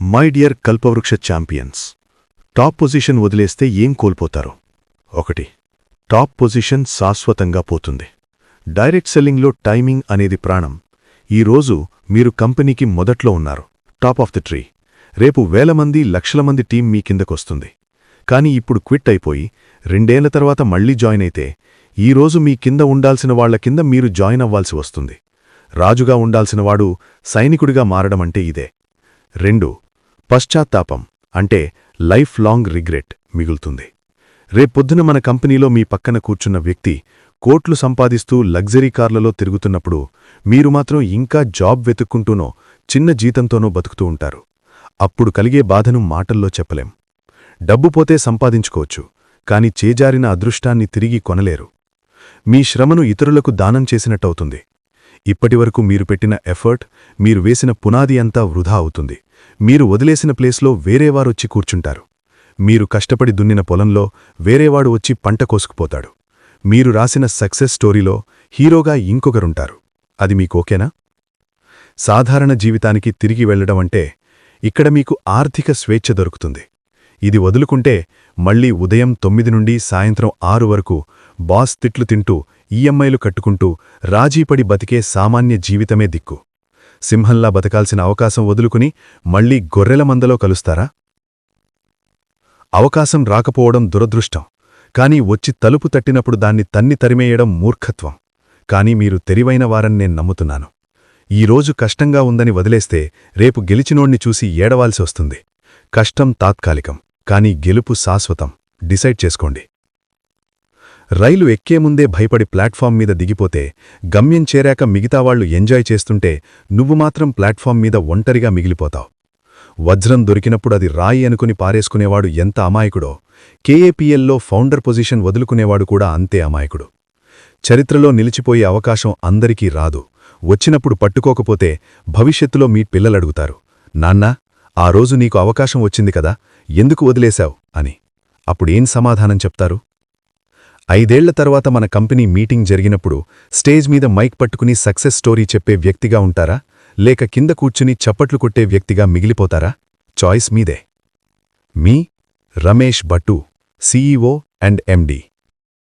My dear Kalpavriksha champions top position వదిలేస్తే ఏం కోల్పోతారు? ఒకటి టాప్ పొజిషన్ శాశ్వతంగా పోతుంది. డైరెక్ట్ సెల్లింగ్లో టైమింగ్ అనేది ప్రాణం. ఈరోజు మీరు కంపెనీకి మొదట్లో ఉన్నారు. టాప్ ఆఫ్ ది ట్రీ రేపు వేల మంది లక్షల మంది టీం మీ కిందకొస్తుంది. కానీ ఇప్పుడు క్విట్ అయిపోయి రెండేళ్ళ తర్వాత మళ్ళీ జాయిన్ అయితే ఈరోజు మీ కింద ఉండాల్సిన వాళ్ళ కింద మీరు జాయిన్ అవ్వాల్సి వస్తుంది. రాజుగా ఉండాల్సినవాడు సైనికుడిగా మారడమంటే ఇదే. రెండు పశ్చాత్తాపం అంటే లైఫ్ లాంగ్ రిగ్రెట్ మిగులుతుంది. రేపొద్దున మన కంపెనీలో మీ పక్కన కూర్చున్న వ్యక్తి కోట్లు సంపాదిస్తూ లగ్జరీ కార్లలో తిరుగుతున్నప్పుడు మీరు మాత్రం ఇంకా జాబ్ వెతుక్కుంటూనో చిన్న జీతంతోనో బతుకుతూ ఉంటారు. అప్పుడు కలిగే బాధను మాటల్లో చెప్పలేం. డబ్బు పోతే సంపాదించుకోవచ్చు కాని చేజారిన అదృష్టాన్ని తిరిగి కొనలేరు. మీ శ్రమను ఇతరులకు దానం చేసినట్టవుతుంది. ఇప్పటివరకు మీరు పెట్టిన ఎఫర్ట్ మీరు వేసిన పునాది అంతా వృధా అవుతుంది. మీరు వదిలేసిన ప్లేస్లో వేరేవారొచ్చి కూర్చుంటారు. మీరు కష్టపడి దున్నిన పొలంలో వేరేవాడు వచ్చి పంట కోసుకుపోతాడు. మీరు రాసిన సక్సెస్ స్టోరీలో హీరోగా ఇంకొకరుంటారు. అది మీకు ఓకేనా? సాధారణ జీవితానికి తిరిగి వెళ్ళడం అంటే ఇక్కడ మీకు ఆర్థిక స్వేచ్ఛ దొరుకుతుంది. ఇది వదులుకుంటే మళ్ళీ ఉదయం తొమ్మిది నుండి సాయంత్రం ఆరు వరకు బాస్ తిట్లు తింటూ ఈఎంఐలు కట్టుకుంటూ రాజీపడి బతికే సామాన్య జీవితమే దిక్కు. సింహంలా బతకాల్సిన అవకాశం వదులుకుని మళ్ళీ గొర్రెల మందలో కలుస్తారా? అవకాశం రాకపోవడం దురదృష్టం. కానీ వచ్చి తలుపు తట్టినప్పుడు దాన్ని తన్ని తరిమేయడం మూర్ఖత్వం. కానీ మీరు తెరివైన వారని నేను నమ్ముతున్నాను. ఈరోజు కష్టంగా ఉందని వదిలేస్తే రేపు గెలిచినోణ్ణి చూసి ఏడవాల్సి వస్తుంది. కష్టం తాత్కాలికం. కానీ గెలుపు శాశ్వతం. డిసైడ్ చేసుకోండి. రైలు ఎక్కే ముందే భయపడి ప్లాట్ఫామ్ మీద దిగిపోతే గమ్యం చేరాక మిగతావాళ్ళు ఎంజాయ్ చేస్తుంటే నువ్వు మాత్రం ప్లాట్ఫామ్ మీద ఒంటరిగా మిగిలిపోతావు. వజ్రం దొరికినప్పుడు అది రాయి అనుకుని పారేసుకునేవాడు ఎంత అమాయకుడో కేఏపీఎల్లో ఫౌండర్ పొజిషన్ వదులుకునేవాడు కూడా అంతే అమాయకుడు. చరిత్రలో నిలిచిపోయే అవకాశం అందరికీ రాదు. వచ్చినప్పుడు పట్టుకోకపోతే భవిష్యత్తులో మీ పిల్లలడుగుతారు. నాన్నా ఆ రోజు నీకు అవకాశం వచ్చింది కదా ఎందుకు వదిలేశావు? అని. అప్పుడేం సమాధానం చెప్తారు? ఐదేళ్ళ తర్వాత మన కంపెనీ మీటింగ్ జరిగినప్పుడు స్టేజ్ మీద మైక్ పట్టుకుని సక్సెస్ స్టోరీ చెప్పే వ్యక్తిగా ఉంటారా? లేక కింద కూర్చుని చప్పట్లు కొట్టే వ్యక్తిగా మిగిలిపోతారా? చాయిస్ మీదే. మీ Ramesh Bhattu CEO and MD.